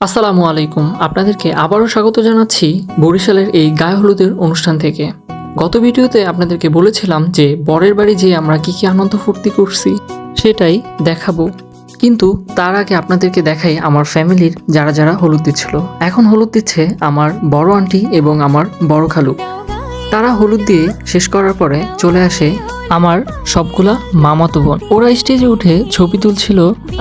আসসালামু আলাইকুম। আপনাদেরকে আবারও স্বাগত জানাচ্ছি বরিশালের এই গায়ে হলুদের অনুষ্ঠান থেকে। গত ভিডিওতে আপনাদেরকে বলেছিলাম যে বরের বাড়ি যেয়ে আমরা কি কি আনন্দ ফুর্তি করছি, সেটাই দেখাবো। কিন্তু তার আগে আপনাদেরকে দেখাই আমার ফ্যামিলির যারা যারা হলুদ দিচ্ছিল। এখন হলুদ দিচ্ছে আমার বড় আন্টি এবং আমার বড় খালু। তারা হলুদ দিয়ে শেষ করার পরে চলে আসে আমার সবগুলা মামাতো বোন। ওরা স্টেজে উঠে ছবি তুলছিল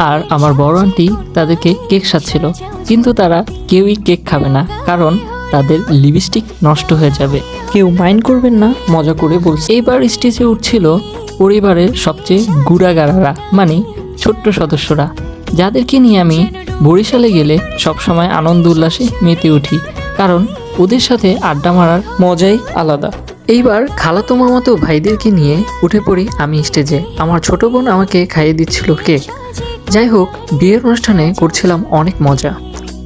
আর আমার বড় আন্টি তাদেরকে কেক সাজছিল। কিন্তু তারা কেউই কেক খাবে না, কারণ তাদের লিপস্টিক নষ্ট হয়ে যাবে। কেউ মাইন্ড করবেন না, মজা করে বলছে। এইবার স্টেজে উঠছিল পরিবারের সবচেয়ে গুড়াগাড়ারা মানে ছোট্ট সদস্যরা। যাদেরকে নিয়ে আমি বরিশালে গেলে সবসময় আনন্দ উল্লাসে মেতে উঠি, কারণ ওদের সাথে আড্ডা মারার মজাই আলাদা। এইবার খালাতো মামাতো ভাইদেরকে নিয়ে উঠে পড়ি আমি স্টেজে। আমার ছোট বোন আমাকে খাইয়ে দিচ্ছিল কেক। যাই হোক, বিয়ের অনুষ্ঠানে করছিলাম অনেক মজা।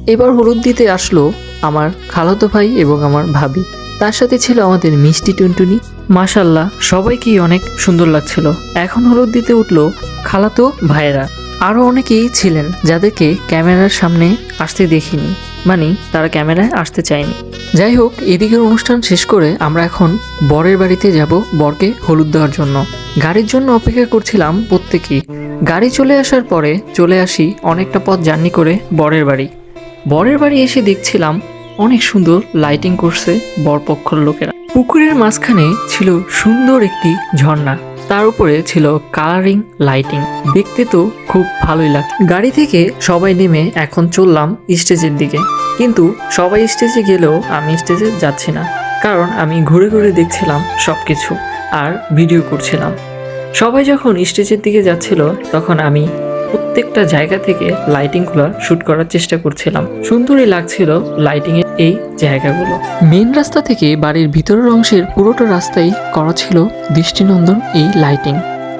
এবার হলুদ দিতে আসলো আমার খালাতো ভাই এবং আমার ভাবি। তার সাথে ছিল আমাদের মিষ্টি টুনটুনি। মাশাল্লাহ, সবাইকেই অনেক সুন্দর লাগছিল। এখন হলুদ দিতে উঠল খালাতো ভাইয়েরা। আরও অনেকেই ছিলেন যাদেরকে ক্যামেরার সামনে আসতে দেখিনি। মানে তারা ক্যামেরায় আসতে চায়নি। যাই হোক, এদিকের অনুষ্ঠান শেষ করে আমরা এখন বরের বাড়িতে যাব বরকে হলুদ দেওয়ার জন্য। গাড়ির জন্য অপেক্ষা করছিলাম প্রত্যেকেই। গাড়ি চলে আসার পরে চলে আসি অনেকটা পথ জার্নি করে বরের বাড়ি। বরের বাড়ি এসে দেখছিলাম অনেক সুন্দর লাইটিং করছে বরপক্ষর লোকেরা। পুকুরের মাঝখানে ছিল সুন্দর একটি ঝর্ণা। তার উপরে ছিল কালারিং লাইটিং দেখতে তো খুব ভালোই লাগছে। গাড়ি থেকে সবাই নেমে এখন চললাম স্টেজের দিকে। কিন্তু সবাই স্টেজে গেলেও আমি স্টেজে যাচ্ছি না। কারণ আমি ঘুরে ঘুরে দেখছিলাম সব কিছু আর ভিডিও করছিলাম। সবাই যখন স্টেজের দিকে যাচ্ছিল, তখন আমি প্রত্যেকটা জায়গা থেকে লাইটিংগুলো শুট করার চেষ্টা করছিলাম। সুন্দরই লাগছিল লাইটিং এর এই জায়গাগুলো। মেন রাস্তা থেকে বাড়ির ভিতরের অংশের পুরোটা রাস্তাই করা ছিল দৃষ্টিনন্দন এই লাইটিং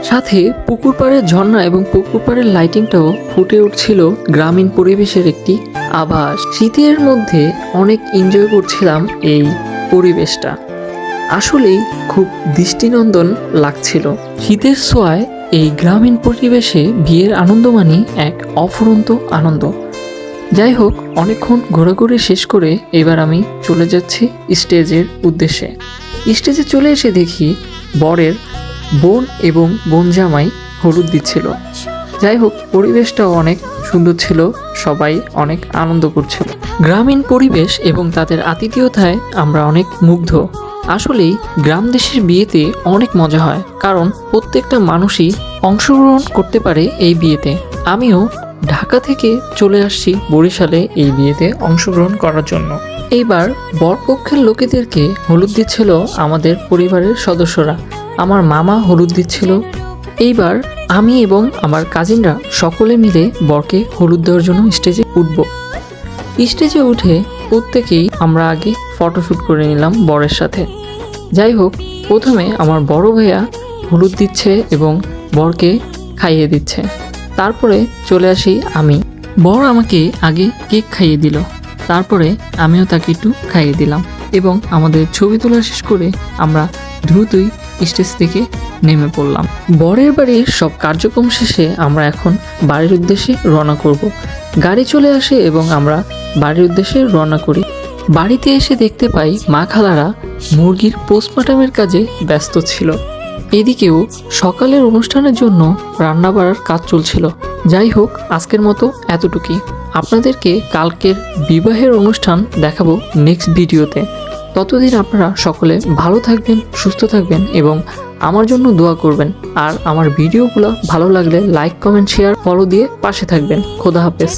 সাথে পুকুর পাড়ের ঝর্ণা এবং পুকুর পাড়ের লাইটিংটাও ফুটে উঠছিল গ্রামীণ পরিবেশের একটি আভাস। শীতের মধ্যে অনেক এনজয় করছিলাম এই পরিবেশটা। আসলেই খুব দৃষ্টিনন্দন লাগছিল। শীতের ছোঁয়ায় এই গ্রামীণ পরিবেশে বিয়ের আনন্দ মানে এক অফুরন্ত আনন্দ। যাই হোক অনেকক্ষণ ঘোরাঘুরি শেষ করে এবার আমি চলে যাচ্ছি স্টেজের উদ্দেশ্যে। স্টেজে চলে এসে দেখি বরের বোন এবং বোন জামাই হলুদ দিচ্ছিল। যাই হোক পরিবেশটাও অনেক সুন্দর ছিল, সবাই অনেক আনন্দ করছিল। গ্রামীণ পরিবেশ এবং তাদের আতিথেয়তায় আমরা অনেক মুগ্ধ। আসলেই গ্রাম দেশের বিয়েতে অনেক মজা হয়, কারণ প্রত্যেকটা মানুষই অংশগ্রহণ করতে পারে এই বিয়েতে। আমিও ঢাকা থেকে চলে আসছি বরিশালে এই বিয়েতে অংশগ্রহণ করার জন্য। এইবার বরপক্ষের লোকেদেরকে হলুদ দিচ্ছিল আমাদের পরিবারের সদস্যরা। আমার মামা হলুদ দিচ্ছিল। এইবার আমি এবং আমার কাজিনরা সকলে মিলে বরকে হলুদ দেওয়ার জন্য স্টেজে উঠব। স্টেজে উঠে প্রত্যেকেই আমরা আগে ফটোশ্যুট করে নিলাম বরের সাথে। যাই হোক প্রথমে আমার বড় ভাইয়া হলুদ দিচ্ছে এবং বরকে খাইয়ে দিচ্ছে। তারপরে চলে আসি আমি। বর আমাকে আগে কেক খাইয়ে দিল। তারপরে আমিও তাকে একটু খাইয়ে দিলাম এবং আমাদের ছবি তোলা শেষ করে আমরা দ্রুতই স্টেজ থেকে নেমে পড়লাম। বরের বাড়ির সব কার্যক্রম শেষে আমরা এখন বাড়ির উদ্দেশ্যে রওনা করব। গাড়ি চলে আসে এবং আমরা বাড়ির উদ্দেশ্যে রওনা করি। বাড়িতে এসে দেখতে পাই মা খালারা মুরগির পোস্টমর্টমের কাজে ব্যস্ত ছিল। এদিকেও সকালের অনুষ্ঠানের জন্য রান্না বাড়ার কাজ চলছিল। যাই হোক, আজকের মতো এতটুকুই। আপনাদেরকে কালকের বিবাহের অনুষ্ঠান দেখাবো নেক্সট ভিডিওতে ততদিন আপনারা সকলে ভালো থাকবেন, সুস্থ থাকবেন এবং আমার জন্য দোয়া করবেন। আর আমার ভিডিওগুলো ভালো লাগলে লাইক কমেন্ট শেয়ার ফলো দিয়ে পাশে থাকবেন। খোদা হাফেজ।